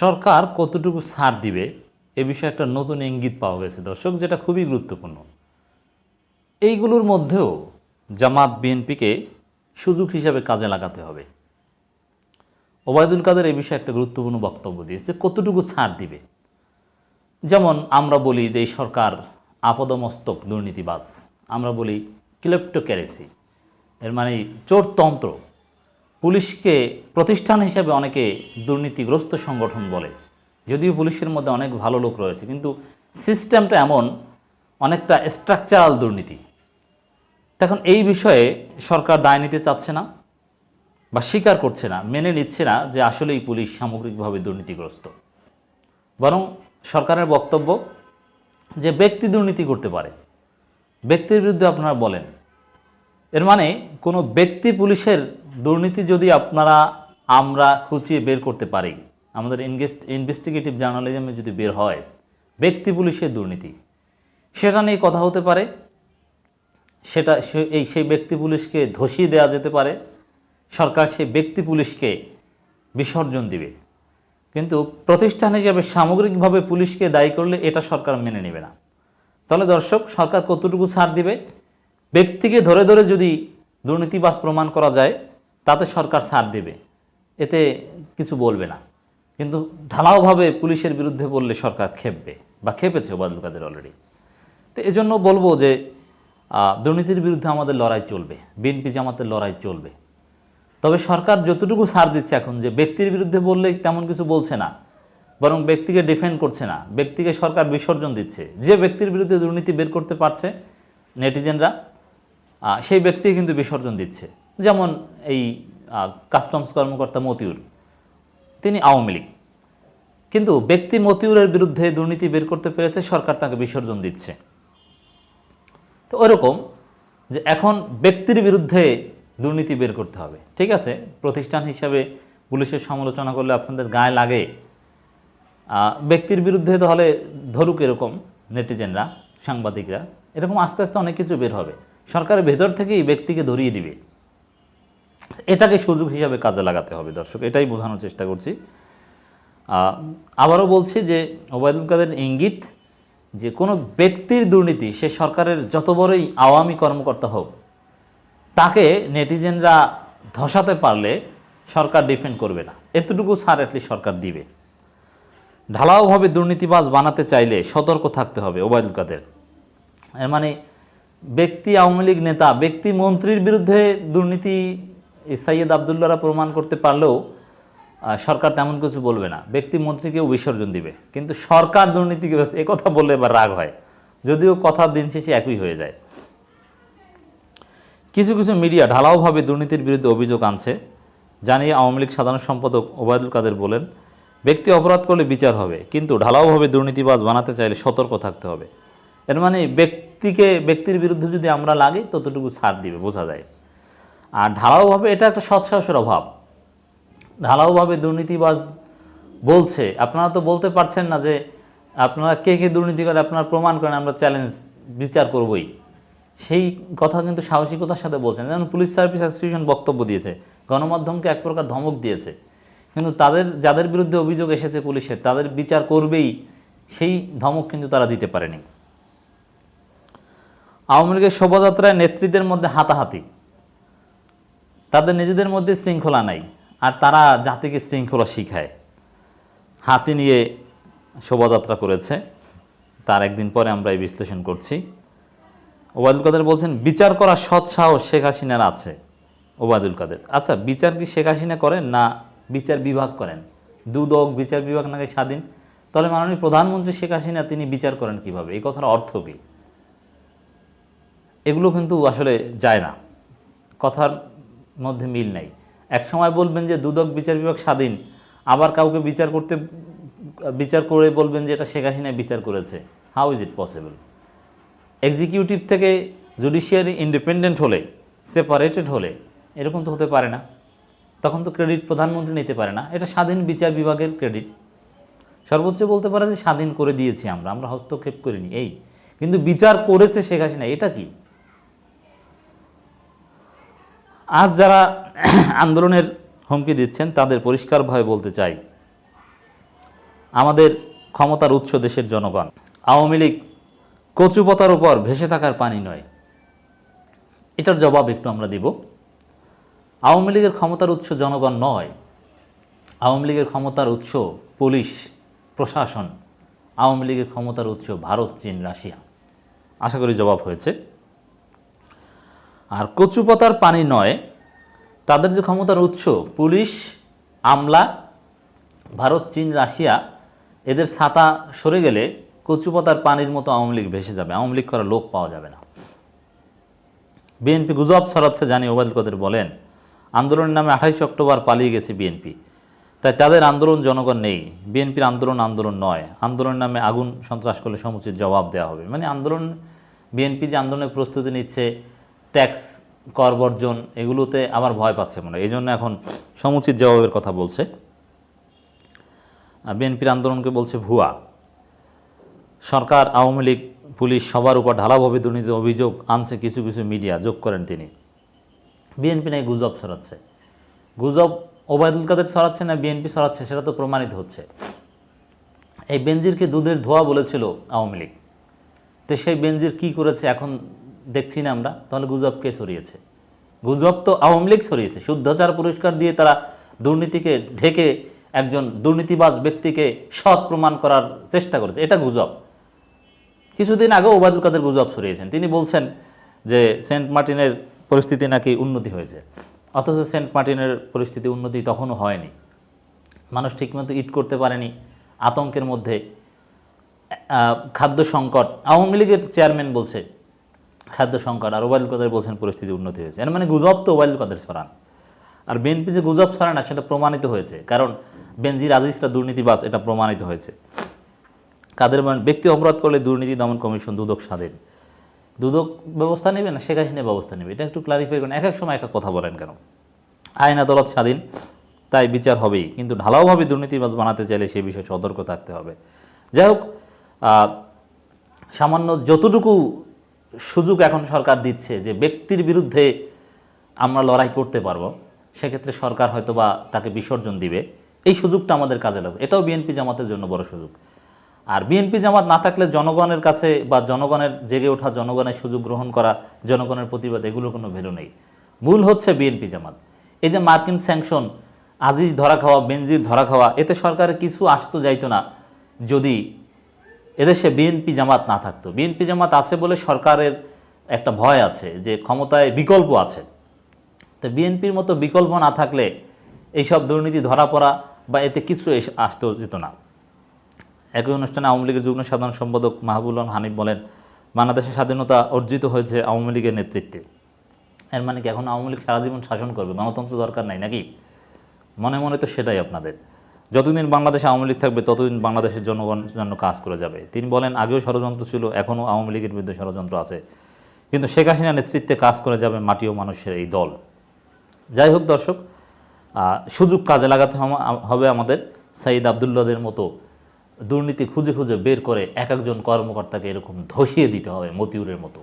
সরকার কতটুকু ছাড় দিবে এ বিষয়ে একটা নতুন ইঙ্গিত পাওয়া গেছে, দর্শক, যেটা খুবই গুরুত্বপূর্ণ। এইগুলোর মধ্যেও জামাত, বিএনপিকে সুযোগ হিসাবে কাজে লাগাতে হবে। ওবায়দুল কাদের এ বিষয়ে একটা গুরুত্বপূর্ণ বক্তব্য দিয়েছে, কতটুকু ছাড় দিবে? যেমন আমরা বলি যে এই সরকার আপদমস্তক, দুর্নীতিবাজ। আমরা বলি ক্লেপ্টোক্যারেসি। এর মানে চোরতন্ত্র। পুলিশকে প্রতিষ্ঠান হিসেবে অনেকে দুর্নীতিগ্রস্ত সংগঠন বলে। যদিও পুলিশের মধ্যে অনেক ভালো লোক রয়েছে, কিন্তু সিস্টেমটা এমন, অনেকটা স্ট্রাকচারাল দুর্নীতি। তখন এই বিষয়ে সরকার দায় নিতে চাচ্ছে না বা স্বীকার করছে না, মেনে নিচ্ছে না যে আসলেই পুলিশ সামগ্রিকভাবে দুর্নীতিগ্রস্ত। বরং সরকারের বক্তব্য যে ব্যক্তি দুর্নীতি করতে পারে, ব্যক্তির বিরুদ্ধে আপনারা বলেন। এর মানে কোনো ব্যক্তি পুলিশের দুর্নীতি যদি আপনারা আমরা খুঁচিয়ে বের করতে পারি, আমাদের ইনভেস্ট ইনভেস্টিগেটিভ জার্নালিজমে যদি বের হয়, ব্যক্তি পুলিশের দুর্নীতি, সেটা নিয়ে কথা হতে পারে, সেটা এই সেই ব্যক্তি পুলিশকে ধসিয়ে দেওয়া যেতে পারে, সরকার সেই ব্যক্তি পুলিশকে বিসর্জন দিবে। কিন্তু প্রতিষ্ঠান হিসাবে সামগ্রিকভাবে পুলিশকে দায়ী করলে এটা সরকার মেনে নেবে না। তাহলে দর্শক, সরকার কতটুকু ছাড় দিবে? ব্যক্তিকে ধরে ধরে যদি দুর্নীতিবাজ প্রমাণ করা যায়, তাতে সরকার ছাড় দেবে। এতে কিছু বলবে না। কিন্তু ঢালাওভাবে পুলিশের বিরুদ্ধে বললে সরকার খেপবে বা খেপেছে ওবায়দুল কাদের অলরেডি তো এজন্য বলব যে দুর্নীতির বিরুদ্ধে আমাদের লড়াই চলবে। বিএনপি জামাতের লড়াই চলবে। তবে সরকার যতটুকু ছাড় দিচ্ছে এখন যে, ব্যক্তির বিরুদ্ধে বললে তেমন কিছু বলছে না, বরং ব্যক্তিকে ডিফেন্ড করছে না। ব্যক্তিকে সরকার বিসর্জন দিচ্ছে। যে ব্যক্তির বিরুদ্ধে দুর্নীতি বের করতে পারছে, নেটিজেনরা সেই ব্যক্তি কিন্তু বিসর্জন দিচ্ছে। যেমন এই কাস্টমস কর্মকর্তা মতিউর। তিনি আওয়ামী লীগ। কিন্তু ব্যক্তি মতিউরের বিরুদ্ধে দুর্নীতি বের করতে পেরেছে, সরকার তাকে বিসর্জন দিচ্ছে। তো ওরকম যে এখন ব্যক্তির বিরুদ্ধে দুর্নীতি বের করতে হবে। ঠিক আছে? প্রতিষ্ঠান হিসাবে পুলিশের সমালোচনা করলে আপনাদের গায়ে লাগে। ব্যক্তির বিরুদ্ধে তাহলে ধরুক এরকম নেটিজেনরা, সাংবাদিকরা, এরকম আস্তে আস্তে অনেক কিছু বের হবে। সরকারের ভেতর থেকেই ব্যক্তিকে ধরিয়ে দিবে। এটাকে সুযোগ হিসাবে কাজে লাগাতে হবে, দর্শক, এটাই বোঝানোর চেষ্টা করছি। আবারও বলছি যে ওবায়দুল কাদের ইঙ্গিত যে কোনো ব্যক্তির দুর্নীতি সে সরকারের যত বড়ই আওয়ামী কর্মকর্তা হোক, তাকে নেটিজেনরা ধসাতে পারলে সরকার ডিফেন্ড করবে না। এতটুকু ছাড় অ্যাটলিস্ট সরকার দিবে। ঢালাওভাবে দুর্নীতিবাজ বানাতে চাইলে সতর্ক থাকতে হবে ওবায়দুল কাদের। এর মানে ব্যক্তি আওয়ামী লীগ নেতা, ব্যক্তি মন্ত্রীর বিরুদ্ধে দুর্নীতি এই সাইয়েদ আবদুল্লাহরা প্রমাণ করতে পারলেও সরকার তেমন কিছু বলবে না। ব্যক্তি মন্ত্রীকেও বিসর্জন দিবে। কিন্তু সরকার দুর্নীতিকে এ কথা বললে এবার রাগ হয়। যদিও কথা দিন শেষে একই হয়ে যায়। কিছু কিছু মিডিয়া ঢালাওভাবে দুর্নীতির বিরুদ্ধে অভিযোগ আনছে। জানিয়ে আওয়ামী লীগ সাধারণ সম্পাদক ওবায়দুল কাদের বলেন, ব্যক্তি অপরাধ করলে বিচার হবে, কিন্তু ঢালাওভাবে দুর্নীতিবাজ বানাতে চাইলে সতর্ক থাকতে হবে। এর মানে ব্যক্তিকে, ব্যক্তির বিরুদ্ধে যদি আমরা লাগি, ততটুকু ছাড় দিবে, বোঝা যায়। আর ঢালাওভাবে এটা একটা সৎসাহসের অভাব। ঢালাওভাবে দুর্নীতিবাজ বলছে, আপনারা তো বলতে পারছেন না যে আপনারা কে কে দুর্নীতি করে, আপনারা প্রমাণ করেন, আমরা চ্যালেঞ্জ বিচার করবই। সেই কথা কিন্তু সাহসিকতার সাথে বলছেন। যেমন পুলিশ সার্ভিস অ্যাসোসিয়েশন বক্তব্য দিয়েছে, গণমাধ্যমকে এক প্রকার ধমক দিয়েছে। কিন্তু তাদের, যাদের বিরুদ্ধে অভিযোগ এসেছে পুলিশের, তাদের বিচার করবেই, সেই ধমক কিন্তু তারা দিতে পারেনি। আওয়ামী লীগের শোভাযাত্রায় নেতৃত্বের মধ্যে হাতাহাতি। তাদের নিজেদের মধ্যে শৃঙ্খলা নাই, আর তারা জাতিকে শৃঙ্খলা শিখায়। হাতি নিয়ে শোভাযাত্রা করেছে, তার একদিন পরে আমরা এই বিশ্লেষণ করছি। ওবায়দুল কাদের বলছেন, বিচার করা সৎ সাহস শেখ হাসিনার আছে। ওবায়দুল কাদের আচ্ছা বিচার কি শেখ হাসিনা করেন না বিচার বিভাগ করেন? দুদক, বিচার বিভাগ নাকি স্বাধীন? তাহলে মাননীয় প্রধানমন্ত্রী শেখ হাসিনা, তিনি বিচার করেন কীভাবে? এই কথার অর্থ কী? এগুলো কিন্তু আসলে যায় না। কথার মধ্যে মিল নাই। এক সময় বলবেন যে, দুদক বিচার বিভাগ স্বাধীন। আবার কাউকে বিচার করতে, বিচার করে বলবেন যে, এটা শেখ হাসিনা বিচার করেছে। How is it possible executive থেকে জুডিশিয়ারি ইন্ডিপেন্ডেন্ট হলে সেপারেটেড হলে, এরকম তো হতে পারে না। তখন তো ক্রেডিট প্রধানমন্ত্রী নিতে পারে না। এটা স্বাধীন বিচার বিভাগের ক্রেডিট সর্বোচ্চ বলতে পারে যে, স্বাধীন করে দিয়েছি আমরা। আমরা হস্তক্ষেপ করিনি। এই, কিন্তু বিচার করেছে শেখ হাসিনা। এটা কি? আজ যারা আন্দোলনের হুমকি দিচ্ছেন, তাদের পরিষ্কারভাবে বলতে চাই, আমাদের ক্ষমতার উৎস দেশের জনগণ। আওয়ামী লীগ কচুপতার উপর ভেসে থাকার পানি নয়। এটার জবাব একটু আমরা দিব। আওয়ামী লীগের ক্ষমতার উৎস জনগণ নয়। আওয়ামী লীগের ক্ষমতার উৎস পুলিশ, প্রশাসন। আওয়ামী লীগের ক্ষমতার উৎস ভারত, চীন, রাশিয়া। আশা করি জবাব হয়েছে। আর কচুপতার পানি নয়, তাদের যে ক্ষমতার উৎস, পুলিশ, আমলা, ভারত, চীন, রাশিয়া, এদের ছাতা সরে গেলে কচুপাতার পানির মতো আওয়ামী লীগ ভেসে যাবে। আওয়ামী লীগ করার লোক পাওয়া যাবে না। বিএনপি গুজব ছড়াচ্ছে, জানি ওবায়দুল কাদের বলেন। আন্দোলনের নামে আঠাইশ অক্টোবর পালিয়ে গেছে বিএনপি। তাই তাদের আন্দোলন জনগণ নেই। বিএনপির আন্দোলন আন্দোলন নয়। আন্দোলনের নামে আগুন সন্ত্রাস করলে সমুচিত জবাব দেওয়া হবে। মানে আন্দোলন, বিএনপি যে আন্দোলনের প্রস্তুতি নিচ্ছে ট্যাক্স, কর বর্জন এগুলোতে আবার ভয় পাচ্ছে মনে হয়। এই জন্য এখন সমুচিত জবাবের কথা বলছে। বিএনপির আন্দোলনকে বলছে ভুয়া। সরকার, আওয়ামী লীগ, পুলিশ সবার উপর ঢালাভাবে দুর্নীতির অভিযোগ আনছে কিছু কিছু মিডিয়া, যোগ করেন তিনি। বিএনপি নাকি গুজব ছড়াচ্ছে? গুজব ওবায়দুল কাদের ছড়াচ্ছে না বিএনপি ছড়াচ্ছে, সেটা তো প্রমাণিত হচ্ছে। এই বেনজিরকে দুধের ধোয়া বলেছিল আওয়ামী লীগ। তো সেই বেনজির কি করেছে, এখন দেখছি না আমরা, তাহলে গুজব কে ছড়িয়েছে? গুজব তো আওয়ামী লীগ ছড়িয়েছে। শুদ্ধাচার পুরস্কার দিয়ে তারা দুর্নীতিকে ঢেকে একজন দুর্নীতিবাজ ব্যক্তিকে সৎ প্রমাণ করার চেষ্টা করেছে। এটা গুজব। কিছুদিন আগে ওবায়দুল কাদের গুজব ছড়িয়েছেন। তিনি বলছেন যে সেন্ট মার্টিনের পরিস্থিতি নাকি উন্নতি হয়েছে। অথচ সেন্ট মার্টিনের পরিস্থিতি উন্নতি তখনও হয়নি। মানুষ ঠিকমতো ঈদ করতে পারেনি। আতঙ্কের মধ্যে খাদ্য সংকট। আওয়ামী লীগের চেয়ারম্যান বলছে খাদ্য সংকট আর ওবায়দুল কাদের বলছেন পরিস্থিতি উন্নতি হয়েছে। এর মানে গুজব তো ওবায়দুল কাদের ছড়ান। আর বিএনপি যে গুজব ছড়ায় না, সেটা প্রমাণিত হয়েছে। কারণ বেনজির আজিজরা দুর্নীতিবাজ, এটা প্রমাণিত হয়েছে। কাদের মানে ব্যক্তি অপরাধ করলে দুর্নীতি দমন কমিশন দুদক স্বাধীন। দুদক ব্যবস্থা নেবে না, শেখ হাসিনা ব্যবস্থা নেবে? এটা একটু ক্লারিফাই করেন। এক এক সময় এক এক কথা বলেন কেন? আইন আদালত স্বাধীন, তাই বিচার হবেই। কিন্তু ঢালাওভাবে দুর্নীতিবাজ বানাতে চাইলে সে বিষয়ে সতর্ক থাকতে হবে। যাই হোক সামান্য যতটুকু সুযোগ এখন সরকার দিচ্ছে যে ব্যক্তির বিরুদ্ধে আমরা লড়াই করতে পারব, সেক্ষেত্রে সরকার হয়তো বা তাকে বিসর্জন দিবে। এই সুযোগটা আমাদের কাজে লাগবে। এটাও বিএনপি জামাতের জন্য বড় সুযোগ। আর বিএনপি জামাত না থাকলে জনগণের কাছে বা জনগণের জেগে ওঠা জনগণের সুযোগ গ্রহণ করা, জনগণের প্রতিবাদ, এগুলোর কোনো ভ্যালু নেই। মূল হচ্ছে বিএনপি জামাত। এই যে মার্কিন স্যাংশন, আজিজ ধরা খাওয়া, বেনজির ধরা খাওয়া, এতে সরকারের কিছু আসতো যাইতো না। যদি এদেশে বিএনপি জামাত না থাকতো। বিএনপি জামাত আছে বলে সরকারের একটা ভয় আছে যে ক্ষমতায় বিকল্প আছে। তো বিএনপির মতো বিকল্প না থাকলে এইসব দুর্নীতি ধরা পড়া বা এতে কিছু আসতেও যেত না। একই অনুষ্ঠানে আওয়ামী লীগের যুগ্ম সাধারণ সম্পাদক মাহবুল হানিফ বলেন, বাংলাদেশের স্বাধীনতা অর্জিত হয়েছে আওয়ামী লীগের নেতৃত্বে। এর মানে কি এখন আওয়ামী লীগ সারা জীবন শাসন করবে? গণতন্ত্র দরকার নাই নাকি? মনে মনে তো সেটাই আপনাদের। যতদিন বাংলাদেশে আওয়ামী লীগ থাকবে, ততদিন বাংলাদেশের জনগণ জন্য কাজ করে যাবে। তিনি বলেন, আগেও ষড়যন্ত্র ছিল, এখনও আওয়ামী লীগের বিরুদ্ধে ষড়যন্ত্র আছে। কিন্তু শেখ হাসিনার নেতৃত্বে কাজ করে যাবে মাটি ও মানুষের এই দল। যাই হোক দর্শক সুযোগ কাজে লাগাতে হবে আমাদের সাইদ আবদুল্লাদের মতো দুর্নীতি খুঁজে খুঁজে বের করে এক একজন কর্মকর্তাকে এরকম ধসিয়ে দিতে হবে মতিউরের মতো।